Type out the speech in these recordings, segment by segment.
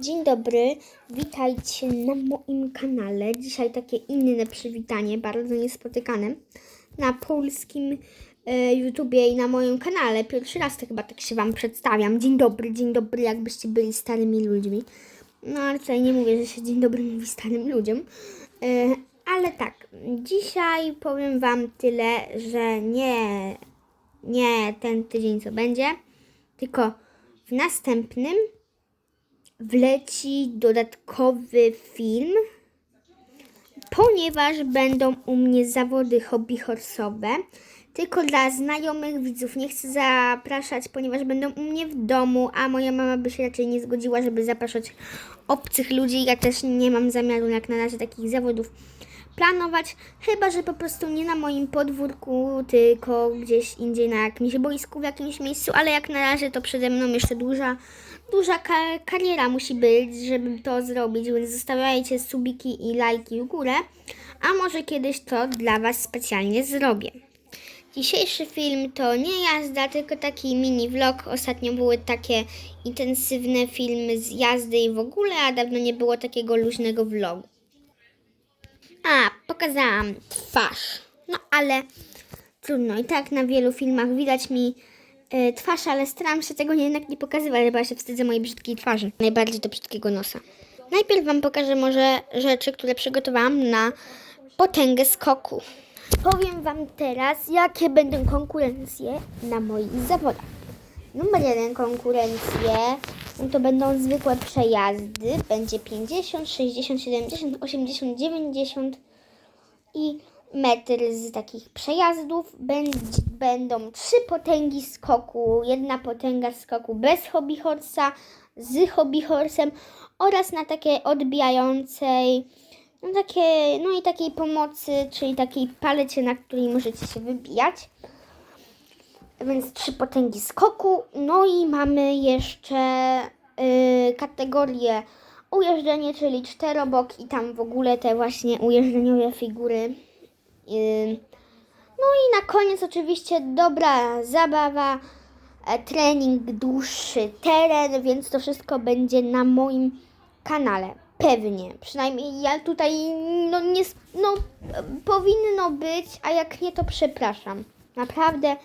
Dzień dobry, witajcie na moim kanale. Dzisiaj takie inne przywitanie, bardzo niespotykane na polskim e, YouTubie i na moim kanale. Pierwszy raz to chyba tak się Wam przedstawiam. Dzień dobry, dzień dobry, jakbyście byli starymi ludźmi. No ale tutaj nie mówię, że się dzień dobry mówi starym ludziom. E, ale tak, dzisiaj powiem Wam tyle, że nie, nie ten tydzień co będzie, tylko w następnym wleci dodatkowy film, ponieważ będą u mnie zawody hobby horsowe. Tylko dla znajomych widzów nie chcę zapraszać, ponieważ będą u mnie w domu, a moja mama by się raczej nie zgodziła, żeby zapraszać obcych ludzi. Ja też nie mam zamiaru jak na razie takich zawodów planować, chyba że po prostu nie na moim podwórku, tylko gdzieś indziej na jakimś boisku, w jakimś miejscu, ale jak na razie to przede mną jeszcze duża, duża ka- kariera musi być, żeby to zrobić, więc zostawiajcie subiki i lajki w górę, a może kiedyś to dla Was specjalnie zrobię. Dzisiejszy film to nie jazda, tylko taki mini vlog. Ostatnio były takie intensywne filmy z jazdy i w ogóle, a dawno nie było takiego luźnego vlogu. A, pokazałam twarz. No ale trudno. I tak na wielu filmach widać mi e, twarz, ale staram się tego jednak nie pokazywać, bo ja się wstydzę mojej brzydkiej twarzy. Najbardziej do brzydkiego nosa. Najpierw Wam pokażę może rzeczy, które przygotowałam na potęgę skoku. Powiem Wam teraz, jakie będą konkurencje na moich zawodach. Numer jeden konkurencje no to będą zwykłe przejazdy. Będzie 50, 60, 70, 80, 90 i metr z takich przejazdów. Będzie, będą trzy potęgi skoku, jedna potęga skoku bez hobby horsa, z hobby horsem oraz na takiej odbijającej, no, takie, no i takiej pomocy, czyli takiej palecie, na której możecie się wybijać więc trzy potęgi skoku. No i mamy jeszcze y, kategorię ujeżdżenie, czyli czterobok i tam w ogóle te właśnie ujeżdżeniowe figury. Y, no i na koniec oczywiście dobra zabawa, e, trening, dłuższy teren, więc to wszystko będzie na moim kanale. Pewnie, przynajmniej ja tutaj, no nie, no powinno być, a jak nie to przepraszam. Naprawdę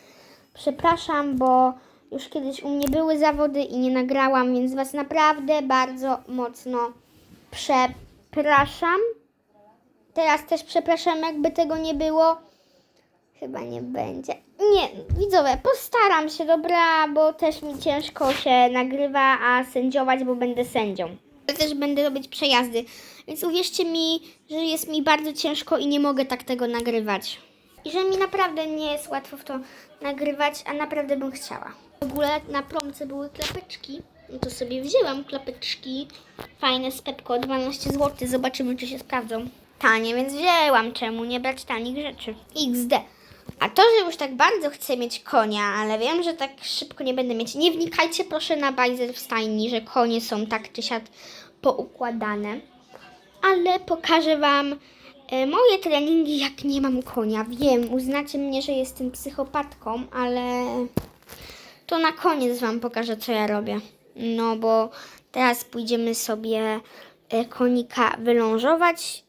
przepraszam, bo już kiedyś u mnie były zawody i nie nagrałam, więc Was naprawdę bardzo mocno przepraszam. Teraz też przepraszam, jakby tego nie było. Chyba nie będzie. Nie, widzowie, postaram się, dobra, bo też mi ciężko się nagrywa, a sędziować, bo będę sędzią. Też będę robić przejazdy, więc uwierzcie mi, że jest mi bardzo ciężko i nie mogę tak tego nagrywać. I że mi naprawdę nie jest łatwo w to nagrywać, a naprawdę bym chciała. W ogóle na promce były klapeczki, no to sobie wzięłam klapeczki fajne z Pepko, 12 zł, zobaczymy czy się sprawdzą. Tanie, więc wzięłam, czemu nie brać tanich rzeczy. XD. A to, że już tak bardzo chcę mieć konia, ale wiem, że tak szybko nie będę mieć. Nie wnikajcie proszę na bajzer w stajni, że konie są tak czy siak poukładane. Ale pokażę Wam e, moje treningi, jak nie mam konia. Wiem, uznacie mnie, że jestem psychopatką, ale to na koniec Wam pokażę, co ja robię. No bo teraz pójdziemy sobie e, konika wylążować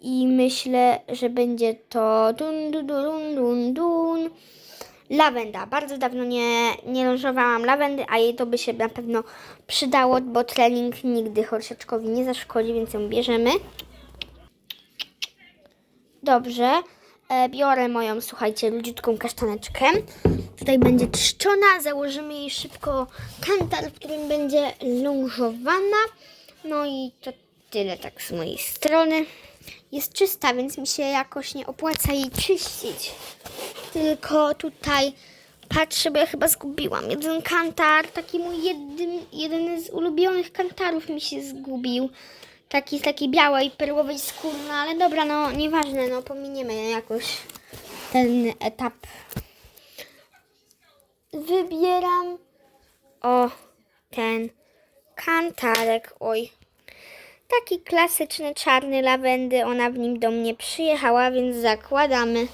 i myślę, że będzie to dun dun dun dun dun. Lawenda. Bardzo dawno nie, nie lążowałam lawendy, a jej to by się na pewno przydało, bo trening nigdy horsiaczkowi nie zaszkodzi, więc ją bierzemy. Dobrze. E, biorę moją, słuchajcie, ludziutką kasztaneczkę. Tutaj będzie trzczona. Założymy jej szybko kantar, w którym będzie lążowana. No i to tyle tak z mojej strony. Jest czysta, więc mi się jakoś nie opłaca jej czyścić. Tylko tutaj patrzę, bo ja chyba zgubiłam jeden kantar. Taki mój jedyn, jeden z ulubionych kantarów mi się zgubił. Taki, taki białej, perłowej skóry, no ale dobra, no nieważne, no pominiemy jakoś ten etap. Wybieram o ten kantarek, oj. Taki klasyczny czarny lawendy, ona w nim do mnie przyjechała, więc zakładamy.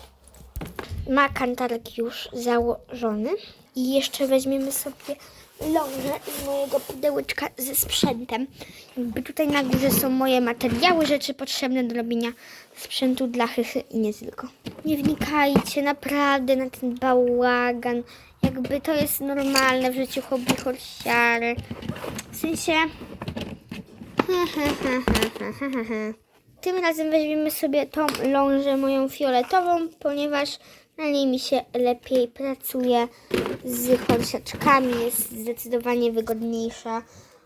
Ma kantarek już założony. I jeszcze weźmiemy sobie lążę z mojego pudełeczka ze sprzętem. Jakby tutaj na górze są moje materiały, rzeczy potrzebne do robienia sprzętu dla chychy i nie tylko. Nie wnikajcie naprawdę na ten bałagan. Jakby to jest normalne w życiu hobby horsiary. W sensie... Tym razem weźmiemy sobie tą lążę moją fioletową, ponieważ na niej mi się lepiej pracuje z horsiaczkami, jest zdecydowanie wygodniejsza.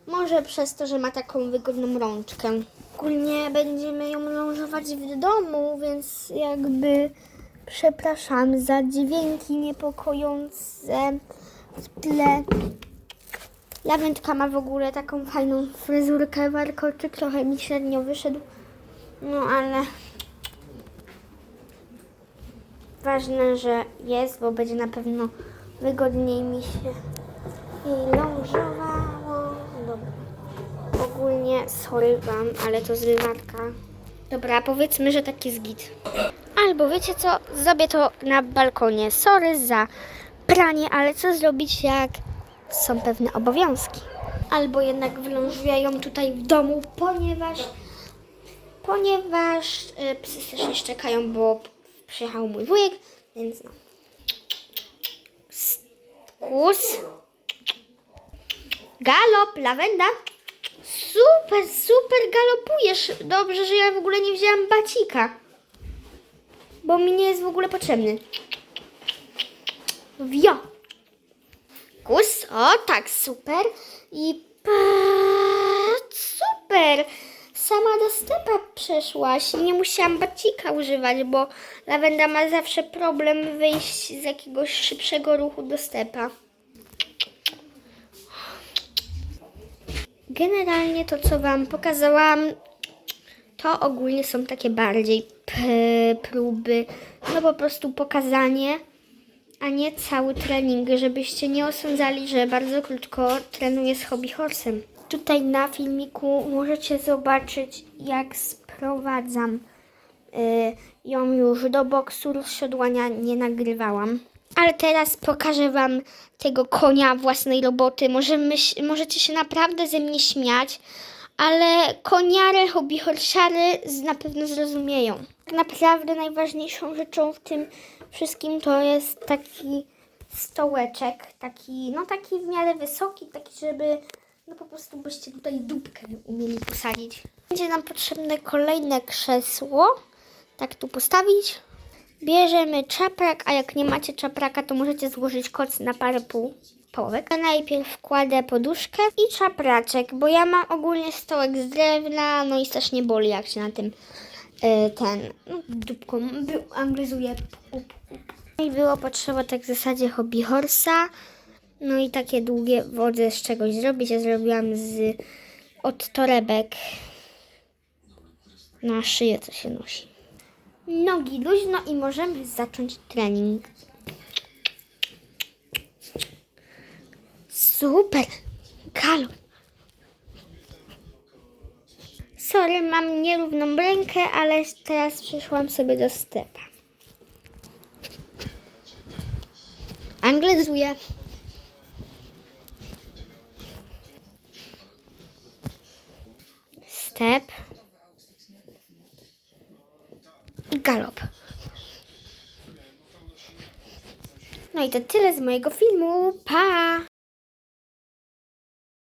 Może przez to, że ma taką wygodną rączkę. Ogólnie będziemy ją lążować w domu, więc jakby przepraszam za dźwięki niepokojące w tle. Lawendka ma w ogóle taką fajną fryzurkę, warkoczyk trochę mi średnio wyszedł. No ale ważne, że jest, bo będzie na pewno wygodniej mi się jej lążowało. Dobra. Ogólnie sorry wam, ale to zrywatka. Dobra, powiedzmy, że taki jest git. Albo wiecie co, zrobię to na balkonie. Sorry za pranie, ale co zrobić jak są pewne obowiązki. Albo jednak wylążuję ją tutaj w domu, ponieważ ponieważ y, psy też nie szczekają, bo przyjechał mój wujek, więc no. Kus. Galop, lawenda. Super, super galopujesz. Dobrze, że ja w ogóle nie wzięłam bacika. Bo mi nie jest w ogóle potrzebny. Wio. O tak, super. I super. Sama do stepa przeszłaś i nie musiałam bacika używać, bo lawenda ma zawsze problem wyjść z jakiegoś szybszego ruchu do stepa. Generalnie to, co Wam pokazałam, to ogólnie są takie bardziej próby, no po prostu pokazanie, a nie cały trening, żebyście nie osądzali, że bardzo krótko trenuję z hobby horsem. Tutaj na filmiku możecie zobaczyć, jak sprowadzam y, ją już do boksu. Rozsiodłania nie nagrywałam. Ale teraz pokażę Wam tego konia własnej roboty. Może możecie się naprawdę ze mnie śmiać, ale koniary, hobby horsiary z- na pewno zrozumieją. Tak naprawdę najważniejszą rzeczą w tym wszystkim to jest taki stołeczek, taki, no taki w miarę wysoki, taki, żeby no po prostu byście tutaj dupkę umieli posadzić. Będzie nam potrzebne kolejne krzesło, tak tu postawić. Bierzemy czaprak, a jak nie macie czapraka, to możecie złożyć koc na parę pół Ja najpierw kładę poduszkę i czapraczek, bo ja mam ogólnie stołek z drewna, no i strasznie boli, jak się na tym e, ten, no dupką, anglizuję. I było potrzeba tak w zasadzie hobby horsa. No i takie długie wodze z czegoś zrobić. Ja zrobiłam z od torebek na szyję, co się nosi. Nogi luźno i możemy zacząć trening. Super! Galop! Sorry, mam nierówną rękę, ale teraz przyszłam sobie do stepa. Anglizuję. Step. Galop. No i to tyle z mojego filmu. Pa!